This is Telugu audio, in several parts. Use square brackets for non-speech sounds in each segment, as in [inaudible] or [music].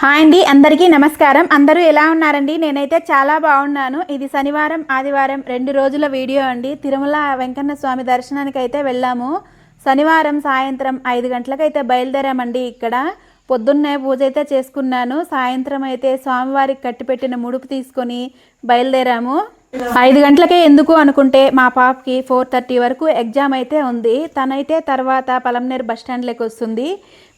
హాయ్ అండి అందరికీ నమస్కారం. అందరూ ఎలా ఉన్నారండి? నేనైతే చాలా బాగున్నాను. ఇది శనివారం ఆదివారం రెండు రోజుల వీడియో అండి. తిరుమల వెంకన్న స్వామి దర్శనానికి అయితే వెళ్ళాము. శనివారం సాయంత్రం ఐదు గంటలకైతే బయలుదేరామండి ఇక్కడ. పొద్దున్నే పూజ అయితే చేసుకున్నాను. సాయంత్రం అయితే స్వామివారికి కట్టిపెట్టిన ముడుపు తీసుకొని బయలుదేరాము. ఐదు గంటలకే ఎందుకు అనుకుంటే మా పాపకి ఫోర్ థర్టీ వరకు ఎగ్జామ్ అయితే ఉంది. తనైతే తర్వాత పలంనేరు బస్ స్టాండ్లోకి వస్తుంది.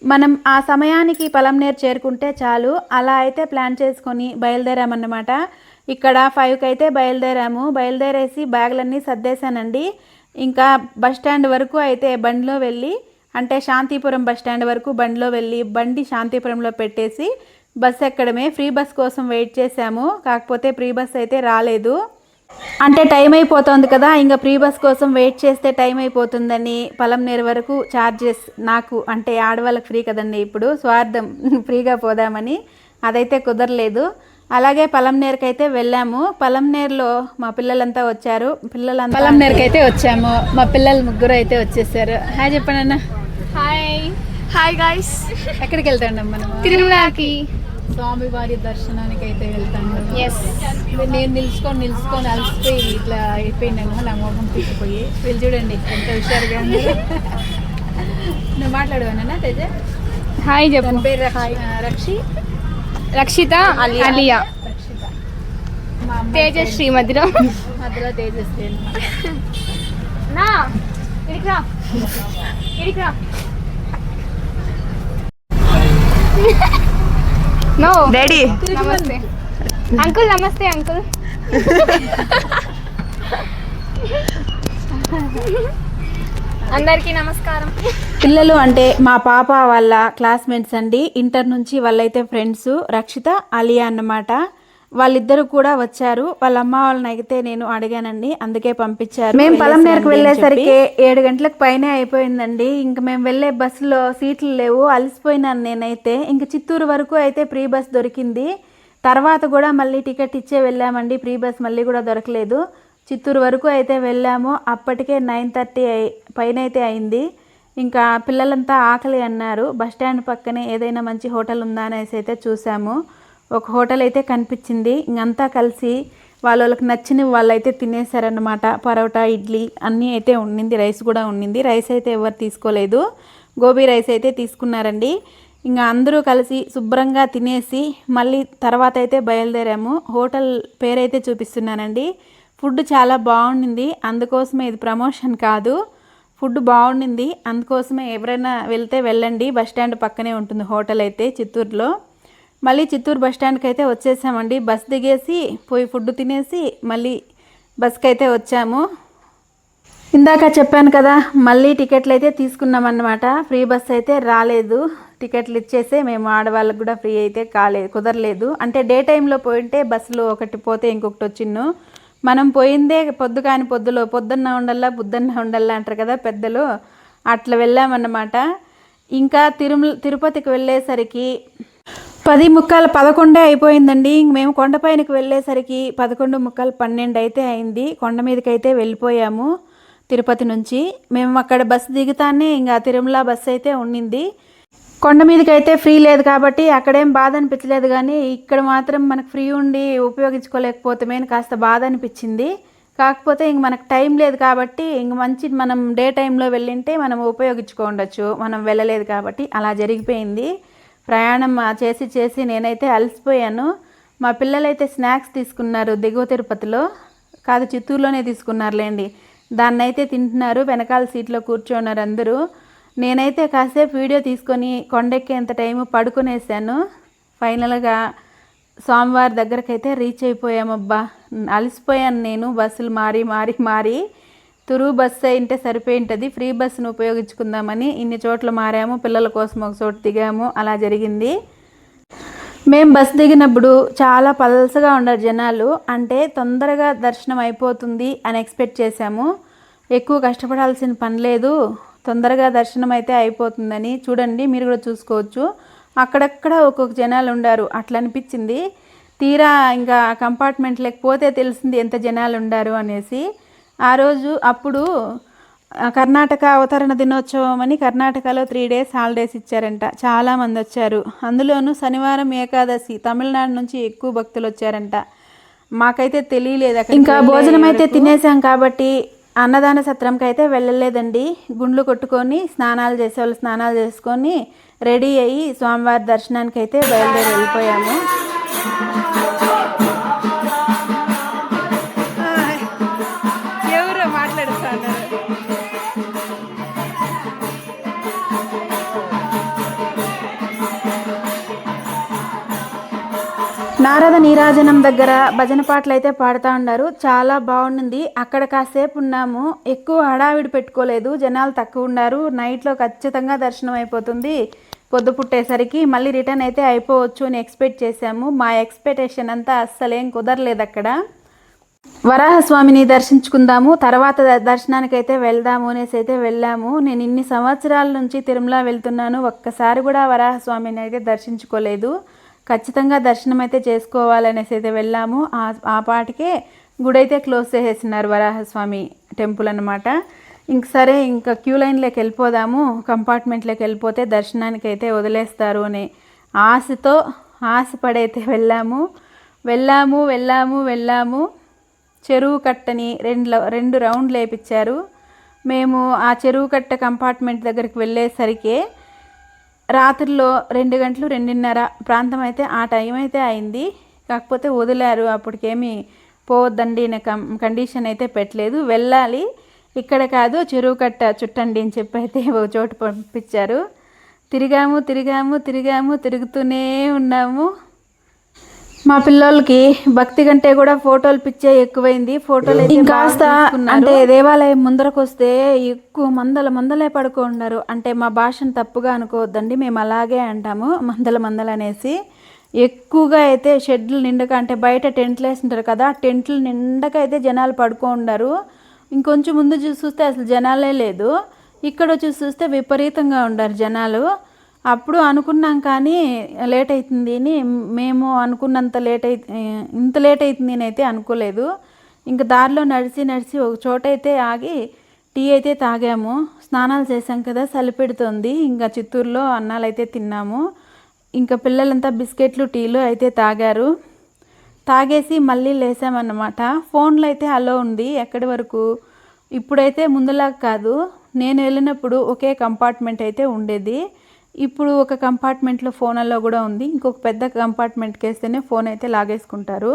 మనం ఆ సమయానికి పలంనేరు చేరుకుంటే చాలు. అలా అయితే ప్లాన్ చేసుకొని బయలుదేరామన్నమాట. ఇక్కడ ఫైవ్కి అయితే బయలుదేరాము. బయలుదేరేసి బ్యాగులన్నీ సర్దేశానండి. ఇంకా బస్ స్టాండ్ వరకు అయితే బండిలో వెళ్ళి అంటే శాంతిపురం బస్ స్టాండ్ వరకు బండిలో వెళ్ళి బండి శాంతిపురంలో పెట్టేసి బస్ ఎక్కడమే ఫ్రీ బస్ కోసం వెయిట్ చేశాము. కాకపోతే ఫ్రీ బస్ అయితే రాలేదు. అంటే టైం అయిపోతుంది కదా ఇంకా ప్రీ బస్ కోసం వెయిట్ చేస్తే టైం అయిపోతుందని పలంనేరు వరకు ఛార్జెస్ నాకు అంటే ఆడవాళ్ళకి ఫ్రీ కదండి ఇప్పుడు స్వార్థం [laughs] ఫ్రీగా పోదామని అదైతే కుదరలేదు. అలాగే పలంనేరుకి అయితే వెళ్ళాము. పలంనేరులో మా పిల్లలంతా వచ్చారు. పిల్లలంతా పలంనేరుకి అయితే వచ్చాము. మా పిల్లలు ముగ్గురు అయితే వచ్చేసారు. హాయ్ చెప్పండి అన్న. హాయ్. హాయ్ గాయ్స్ ఎక్కడికి వెళ్తాండం మనం తిరుమలకి. స్వామివారి దర్శనానికి అయితే వెళ్తాము ఎస్ నేను నిలుచుకొని నిలుచుకొని అలసిపోయి ఇట్లా అయిపోయినాను నా మొహం పీకిపోయి వీళ్ళు చూడండి ఎంత హుషారుగా ఉన్నారు నువ్వు మాట్లాడవానా తేజ? హాయ్ చెప్పు. పేరు రక్ష- ఆ, రక్షి? రక్షిత అలియా. తేజశ్రీ మధ్యలో మధ్యలో తేజస్వి అన్నమాట. నా నో డాడీ నమస్తే. అంకుల్ నమస్తే అంకుల్ అందరికీ నమస్కారం. పిల్లలు అంటే మా పాప వాళ్ళ క్లాస్మేట్స్ అండి. ఇంటర్ నుంచి వాళ్ళైతే ఫ్రెండ్స్. రక్షిత అలియా అన్నమాట. వాళ్ళిద్దరు కూడా వచ్చారు. వాళ్ళ అమ్మ వాళ్ళని అయితే నేను అడిగానండి. అందుకే పంపించారు. మేము పలంనేరుకు వెళ్ళేసరికి ఏడు గంటలకు పైనే అయిపోయిందండి. ఇంక మేము వెళ్ళే బస్సులో సీట్లు లేవు. అలసిపోయినాను నేనైతే. ఇంక చిత్తూరు వరకు అయితే ఫ్రీ బస్ దొరికింది. తర్వాత కూడా మళ్ళీ టికెట్ ఇచ్చే వెళ్ళామండి. ఫ్రీ బస్ మళ్ళీ కూడా దొరకలేదు. చిత్తూరు వరకు అయితే వెళ్ళాము. అప్పటికే నైన్ థర్టీ పైన అయితే అయింది. ఇంకా పిల్లలంతా ఆకలి అన్నారు. బస్ స్టాండ్ పక్కనే ఏదైనా మంచి హోటల్ ఉందా అనేసి అయితే చూసాము. ఒక హోటల్ అయితే కనిపించింది. ఇంకంతా కలిసి వాళ్ళ వాళ్ళకి నచ్చినవి వాళ్ళైతే తినేసారనమాట పరోటా ఇడ్లీ అన్నీ అయితే ఉండింది. రైస్ కూడా ఉండింది. రైస్ అయితే ఎవరు తీసుకోలేదు. గోబీ రైస్ అయితే తీసుకున్నారండి. ఇంకా అందరూ కలిసి శుభ్రంగా తినేసి మళ్ళీ తర్వాత అయితే బయలుదేరాము. హోటల్ పేరైతే చూపిస్తున్నానండి. ఫుడ్ చాలా బాగుండింది. అందుకోసమే ఇది ప్రమోషన్ కాదు. ఫుడ్ బాగుండింది. అందుకోసమే ఎవరైనా వెళ్తే వెళ్ళండి. బస్ స్టాండ్ పక్కనే ఉంటుంది హోటల్ అయితే చిత్తూరులో. మళ్ళీ చిత్తూరు బస్ స్టాండ్కి అయితే వచ్చేసామండి. బస్ దిగేసి పోయి ఫుడ్ తినేసి మళ్ళీ బస్కి అయితే వచ్చాము. ఇందాక చెప్పాను కదా మళ్ళీ టికెట్లు అయితే తీసుకున్నామన్నమాట. ఫ్రీ బస్ అయితే రాలేదు. టికెట్లు ఇచ్చేసే మేము ఆడవాళ్ళకి కూడా ఫ్రీ అయితే కాలేదు కుదరలేదు. అంటే డే టైంలో పోయింటే బస్సులో ఒకటి పోతే ఇంకొకటి వచ్చిన్ను మనం పోయిందే పొద్దు కాని పొద్దులో పొద్దున్న ఉండల్లా బుద్ధన్న ఉండల్లా అంటారు కదా పెద్దలు. అట్లా వెళ్ళామన్నమాట. ఇంకా తిరుమల తిరుపతికి వెళ్ళేసరికి పది ముక్కలు పదకొండే అయిపోయిందండి. ఇంక మేము కొండపైనకి వెళ్ళేసరికి పదకొండు ముక్కలు పన్నెండు అయితే అయింది. కొండ మీదకి అయితే వెళ్ళిపోయాము. తిరుపతి నుంచి మేము అక్కడ బస్సు దిగుతానే ఇంకా తిరుమల బస్సు అయితే ఉండింది. కొండ మీదకి అయితే ఫ్రీ లేదు కాబట్టి అక్కడేం బాధ అనిపించలేదు కానీ ఇక్కడ మాత్రం మనకు ఫ్రీ ఉండి ఉపయోగించుకోలేకపోతే కాస్త బాధ అనిపించింది. కాకపోతే ఇంక మనకు టైం లేదు కాబట్టి ఇంక మంచి మనం డే టైంలో వెళ్ళింటే మనం ఉపయోగించుకోండొచ్చు మనం వెళ్ళలేదు కాబట్టి అలా జరిగిపోయింది. ప్రయాణం చేసి చేసి నేనైతే అలసిపోయాను. మా పిల్లలైతే స్నాక్స్ తీసుకున్నారు దిగువ తిరుపతిలో. కాదు చిత్తూరులోనే తీసుకున్నారులేండి. దాన్ని అయితే తింటున్నారు వెనకాల సీట్లో కూర్చున్నారు అందరూ. నేనైతే కాసేపు వీడియో తీసుకొని కొండెక్కేంత టైము పడుకునేసాను. ఫైనల్గా స్వామివారి దగ్గరకైతే రీచ్ అయిపోయామబ్బా. అలసిపోయాను నేను బస్సులు మారి మారి మారి. తురువు బస్సు అయింటే సరిపోయింటుంది ఫ్రీ బస్సును ఉపయోగించుకుందామని ఇన్ని చోట్ల మారాము పిల్లల కోసం ఒక చోటు దిగాము అలా జరిగింది. మేము బస్సు దిగినప్పుడు చాలా పలసగా ఉన్నారు జనాలు అంటే తొందరగా దర్శనం అయిపోతుంది అని ఎక్స్పెక్ట్ చేశాము. ఎక్కువ కష్టపడాల్సిన పని లేదు. తొందరగా దర్శనం అయితే అయిపోతుందని చూడండి మీరు కూడా చూసుకోవచ్చు. అక్కడక్కడ ఒక్కొక్క జనాలు ఉండారు. అట్లా అనిపించింది. తీరా ఇంకా కంపార్ట్మెంట్ లేకపోతే తెలిసింది ఎంత జనాలు ఉండారు అనేసి. ఆ రోజు అప్పుడు కర్ణాటక అవతరణ దినోత్సవం అని కర్ణాటకలో త్రీ డేస్ హాలిడేస్ ఇచ్చారంట. చాలా మంది వచ్చారు. అందులోనూ శనివారం ఏకాదశి తమిళనాడు నుంచి ఎక్కువ భక్తులు వచ్చారంట. మాకైతే తెలియలేదు ఇంకా భోజనం అయితే తినేసాం కాబట్టి అన్నదాన సత్రంకి అయితే వెళ్ళలేదండి. గుండ్లు కొట్టుకొని స్నానాలు చేసేవాళ్ళు స్నానాలు చేసుకొని రెడీ అయ్యి స్వామివారి దర్శనానికి అయితే బయలుదేరి వెళ్ళిపోయాము. శారద నీరాజనం దగ్గర భజన పాటలు అయితే పాడుతూ ఉన్నారు. చాలా బాగుంది అక్కడ కాసేపు ఉన్నాము. ఎక్కువ హడావిడి పెట్టుకోలేదు. జనాలు తక్కువ ఉన్నారు. నైట్లో ఖచ్చితంగా దర్శనం అయిపోతుంది. పొద్దు పుట్టేసరికి మళ్ళీ రిటర్న్ అయితే అయిపోవచ్చు అని ఎక్స్పెక్ట్ చేశాము. మా ఎక్స్పెక్టేషన్ అంతా అస్సలేం కుదరలేదు అక్కడ. వరాహస్వామిని దర్శించుకుందాము. తర్వాత దర్శనానికి దర్శనానికైతే వెళ్దాము అనేసి అయితే వెళ్ళాము. నేను ఇన్ని సంవత్సరాల నుంచి తిరుమల వెళ్తున్నాను. ఒక్కసారి కూడా వరాహస్వామిని అయితే దర్శించుకోలేదు. ఖచ్చితంగా దర్శనం అయితే చేసుకోవాలనేసి అయితే వెళ్ళాము. ఆ ఆ పాటికే గుడి అయితే క్లోజ్ చేసేసినారు వరాహస్వామి టెంపుల్ అనమాట ఇంక సరే ఇంకా క్యూ లైన్లోకి వెళ్ళిపోదాము. కంపార్ట్మెంట్లోకి వెళ్ళిపోతే దర్శనానికి అయితే వదిలేస్తారు అని ఆశతో ఆశపడైతే వెళ్ళాము. వెళ్ళాము వెళ్ళాము వెళ్ళాము. చెరువు కట్టని రెండు రెండు రౌండ్లు వేయించారు మేము ఆ చెరువు కట్ట కంపార్ట్మెంట్ దగ్గరికి వెళ్ళేసరికి రాత్రిలో రెండు గంటలు రెండున్నర ప్రాంతం అయితే ఆ టైం అయితే అయింది. కాకపోతే వదిలారు అప్పటికేమీ పోవద్దండి కం కండిషన్ అయితే పెట్టలేదు. వెళ్ళాలి. ఇక్కడ కాదు చెరువు కట్ట చుట్టండి అని చెప్పి అయితే ఒక చోటు పంపించారు. తిరిగాము తిరిగాము తిరిగాము తిరుగుతూనే ఉన్నాము. మా పిల్లలకి భక్తి కంటే కూడా ఫోటోలు పిచ్చే ఎక్కువైంది. ఫోటోలు కాస్త అంటే దేవాలయం ముందరకు వస్తే ఎక్కువ మందల మందలే పడుకున్నారు అంటే మా భాషను తప్పుగా అనుకోవద్దండి మేము అలాగే అంటాము మందల మందలు అనేసి. ఎక్కువగా అయితే షెడ్లు నిండక అంటే బయట టెంట్లు వేసింటారు కదా టెంట్లు నిండక అయితే జనాలు పడుకో ఉన్నారు ఇంకొంచెం ముందు చూసి చూస్తే అసలు జనాలే లేదు. ఇక్కడ వచ్చి చూస్తే విపరీతంగా ఉండారు జనాలు. అప్పుడు అనుకున్నాం కానీ లేట్ అవుతుంది అని మేము అనుకున్నంత లేట్ అయి ఇంత లేట్ అవుతుంది అని అయితే అనుకోలేదు. ఇంకా దారిలో నడిచి నడిచి ఒక చోట అయితే ఆగి టీ అయితే తాగాము. స్నానాలు చేసాం కదా చలి పెడుతుంది. ఇంకా చిత్తూరులో అన్నాలు అయితే తిన్నాము. ఇంకా పిల్లలంతా బిస్కెట్లు టీలు అయితే తాగారు. తాగేసి మళ్ళీ లేసామన్నమాట. ఫోన్లో అయితే అలో ఉంది. ఎక్కడి వరకు? ఇప్పుడైతే ముందులాగా కాదు. నేను వెళ్ళినప్పుడు ఒకే కంపార్ట్మెంట్ అయితే ఉండేది. ఇప్పుడు ఒక కంపార్ట్మెంట్లో ఫోన్లలో కూడా ఉంది. ఇంకొక పెద్ద కంపార్ట్మెంట్కి వేస్తేనే ఫోన్ అయితే లాగేసుకుంటారు.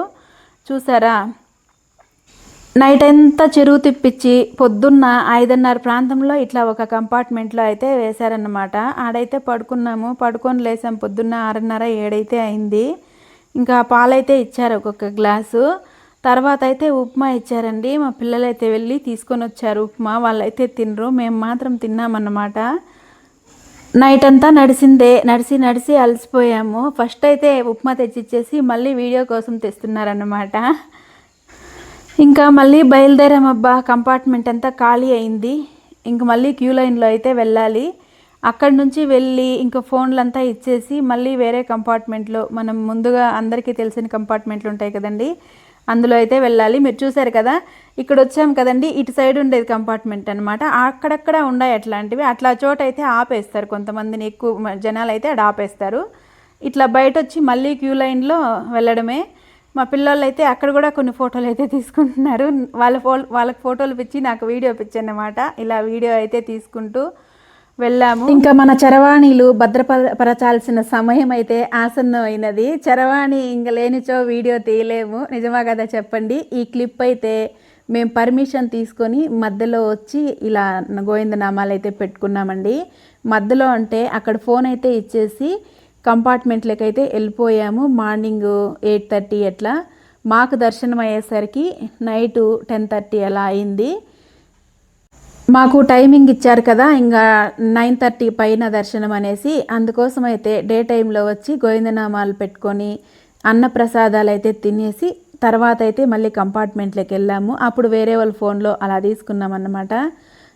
చూసారా? నైట్ అంతా చెరువు తిప్పించి పొద్దున్న ఐదున్నర ప్రాంతంలో ఇట్లా ఒక కంపార్ట్మెంట్లో అయితే వేశారన్నమాట. ఆడైతే పడుకున్నాము. పడుకొని లేసాం పొద్దున్న ఆరున్నర ఏడైతే అయింది. ఇంకా పాలైతే ఇచ్చారు ఒక్కొక్క గ్లాసు. తర్వాత అయితే ఉప్మా ఇచ్చారండి. మా పిల్లలైతే వెళ్ళి తీసుకొని వచ్చారు ఉప్మా. వాళ్ళైతే తినరు. మేము మాత్రం తిన్నామన్నమాట. నైట్ అంతా నడిచిందే నడిచి నడిచి అలసిపోయాము. ఫస్ట్ అయితే ఉప్మా తెచ్చిచ్చేసి మళ్ళీ వీడియో కోసం తెస్తున్నారన్నమాట. ఇంకా మళ్ళీ బయలుదేరామబ్బా కంపార్ట్మెంట్ అంతా ఖాళీ అయింది. ఇంక మళ్ళీ క్యూ లైన్లో అయితే వెళ్ళాలి. అక్కడి నుంచి వెళ్ళి ఇంకా ఫోన్లంతా ఇచ్చేసి మళ్ళీ వేరే కంపార్ట్మెంట్లో మనం ముందుగా అందరికీ తెలిసిన కంపార్ట్మెంట్లు ఉంటాయి కదండి అందులో అయితే వెళ్ళాలి. మీరు చూసారు కదా ఇక్కడ వచ్చాం కదండి ఇటు సైడ్ ఉండేది కంపార్ట్మెంట్ అనమాట అక్కడక్కడ ఉన్నాయి అట్లాంటివి. అట్లా చోట అయితే ఆపేస్తారు కొంతమందిని ఎక్కువ జనాలు అయితే అక్కడ ఆపేస్తారు. ఇట్లా బయట వచ్చి మళ్ళీ క్యూ లైన్లో వెళ్ళడమే. మా పిల్లలు అయితే అక్కడ కూడా కొన్ని ఫోటోలు అయితే తీసుకుంటున్నారు. వాళ్ళ ఫో వాళ్ళకి ఫోటోలు పిచ్చి నాకు వీడియో పిచ్చన్నమాట ఇలా వీడియో అయితే తీసుకుంటూ వెళ్ళాము. ఇంకా మన చరవాణిలు భద్రపరచాల్సిన సమయం అయితే ఆసన్నమైనది. చరవాణి ఇంక లేనిచో వీడియో తీయలేము. నిజమా కదా చెప్పండి. ఈ క్లిప్ అయితే మేము పర్మిషన్ తీసుకొని మధ్యలో వచ్చి ఇలా గోవిందనామాలు అయితే పెట్టుకున్నామండి. మధ్యలో అంటే అక్కడ ఫోన్ అయితే ఇచ్చేసి కంపార్ట్మెంట్లకి అయితే వెళ్ళిపోయాము. మార్నింగ్ ఎయిట్ థర్టీ అట్లా. మాకు దర్శనం అయ్యేసరికి నైటు టెన్ థర్టీ అలా అయింది. మాకు టైమింగ్ ఇచ్చారు కదా ఇంకా నైన్ థర్టీ పైన దర్శనం అనేసి అందుకోసం అయితే డే టైంలో వచ్చి గోవిందనామాలు పెట్టుకొని అన్నప్రసాదాలు అయితే తినేసి తర్వాత అయితే మళ్ళీ కంపార్ట్మెంట్లోకి వెళ్ళాము. అప్పుడు వేరే వాళ్ళ ఫోన్లో అలా తీసుకున్నాం అన్నమాట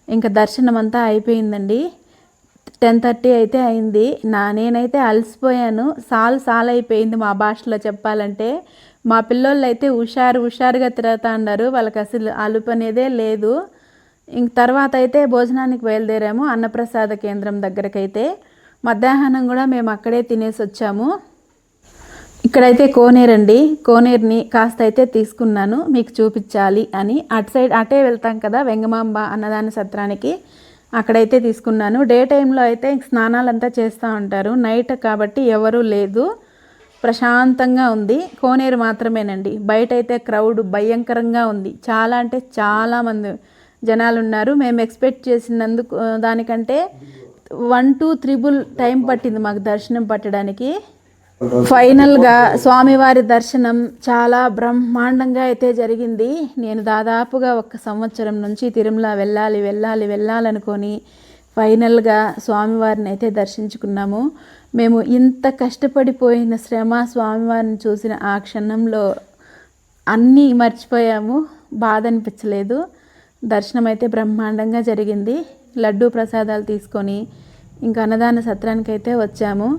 ఇంకా దర్శనం అంతా అయిపోయిందండి. టెన్ థర్టీ అయితే అయింది. నా నేనైతే అలసిపోయాను. సాల్ సాల్ అయిపోయింది మా భాషలో చెప్పాలంటే. మా పిల్లోళ్ళు అయితే హుషారు హుషారుగా తిరుగుతా ఉన్నారు వాళ్ళకి అసలు అలుపు అనేదే లేదు. ఇంక తర్వాత అయితే భోజనానికి బయలుదేరాము అన్నప్రసాద కేంద్రం దగ్గరకైతే. మధ్యాహ్నం కూడా మేము అక్కడే తినేసి వచ్చాము. ఇక్కడైతే కోనేరండి కోనేరుని కాస్త అయితే తీసుకున్నాను. మీకు చూపించాలి అని. అటు సైడ్ అటే వెళ్తాం కదా వెంగమాంబ అన్నదాన సత్రానికి. అక్కడైతే తీసుకున్నాను. డే టైంలో అయితే స్నానాలంతా చేస్తూ ఉంటారు. నైట్ కాబట్టి ఎవరూ లేదు. ప్రశాంతంగా ఉంది. కోనేరు మాత్రమేనండి. బయట అయితే క్రౌడ్ భయంకరంగా ఉంది. చాలా అంటే చాలామంది జనాలు ఉన్నారు మేము ఎక్స్పెక్ట్ చేసినందుకు దానికంటే వన్ టూ త్రిబుల్ టైం పట్టింది మాకు దర్శనం పట్టడానికి. ఫైనల్గా స్వామివారి దర్శనం చాలా బ్రహ్మాండంగా అయితే జరిగింది. నేను దాదాపుగా ఒక సంవత్సరం నుంచి తిరుమల వెళ్ళాలి వెళ్ళాలి వెళ్ళాలనుకొని ఫైనల్గా స్వామివారిని అయితే దర్శించుకున్నాము. మేము ఇంత కష్టపడిపోయిన శ్రమ స్వామివారిని చూసిన ఆ క్షణంలో అన్నీ మర్చిపోయాము. బాధ అనిపించలేదు. దర్శనం అయితే బ్రహ్మాండంగా జరిగింది. లడ్డూ ప్రసాదాలు తీసుకొని ఇంకా అన్నదాన సత్రానికి అయితే వచ్చాము.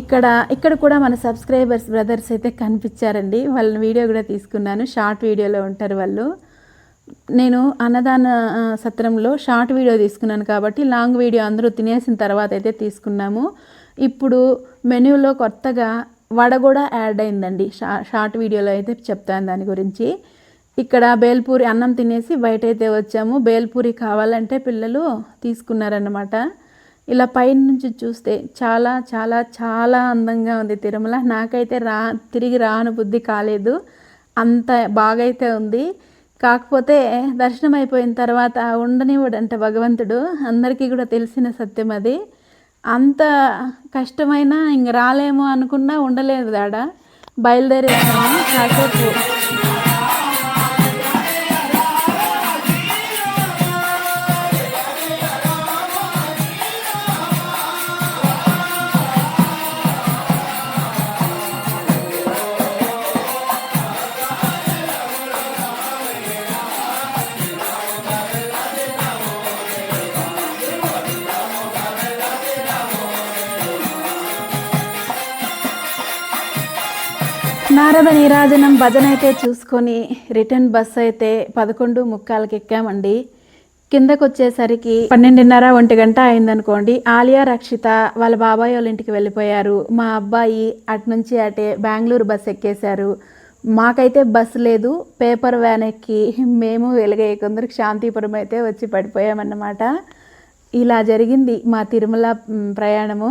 ఇక్కడ ఇక్కడ కూడా మన సబ్స్క్రైబర్స్ బ్రదర్స్ అయితే కనిపించారండి. వాళ్ళ వీడియో కూడా తీసుకున్నాను. షార్ట్ వీడియోలో ఉంటారు వాళ్ళు. నేను అన్నదాన సత్రంలో షార్ట్ వీడియో తీసుకున్నాను కాబట్టి లాంగ్ వీడియో అందరూ తినేసిన తర్వాత అయితే తీసుకున్నాము. ఇప్పుడు మెనూలో కొత్తగా వడ కూడా యాడ్ అయిందండి. షా షార్ట్ వీడియోలో అయితే చెప్తాను దాని గురించి. ఇక్కడ బేల్పూరి అన్నం తినేసి బయటైతే వచ్చాము. బేల్పూరి కావాలంటే పిల్లలు తీసుకున్నారన్నమాట. ఇలా పైన నుంచి చూస్తే చాలా చాలా చాలా అందంగా ఉంది తిరుమల. నాకైతే రా తిరిగి రాను బుద్ధి కాలేదు. అంత బాగైతే ఉంది. కాకపోతే దర్శనం అయిపోయిన తర్వాత ఉండనివ్వడంట భగవంతుడు. అందరికీ కూడా తెలిసిన సత్యం అది. అంత కష్టమైన ఇంక రాలేమో అనుకున్నా ఉండలేదు దాడ బయలుదేరేసాము కాసేపు నారద నీరాజనం భజన అయితే చూసుకొని రిటర్న్ బస్ అయితే పదకొండు ముక్కాలకి ఎక్కామండి. కిందకు వచ్చేసరికి పన్నెండున్నర ఒంటి గంట అయిందనుకోండి. ఆలియా రక్షిత వాళ్ళ బాబాయ్ వాళ్ళ ఇంటికి వెళ్ళిపోయారు. మా అబ్బాయి అటు నుంచి అటే బెంగళూరు బస్ ఎక్కేశారు. మాకైతే బస్ లేదు. పేపర్ వ్యాన్ ఎక్కి మేము వెలుగే కొందరికి శాంతిపురం అయితే వచ్చి పడిపోయామన్నమాట. ఇలా జరిగింది మా తిరుమల ప్రయాణము.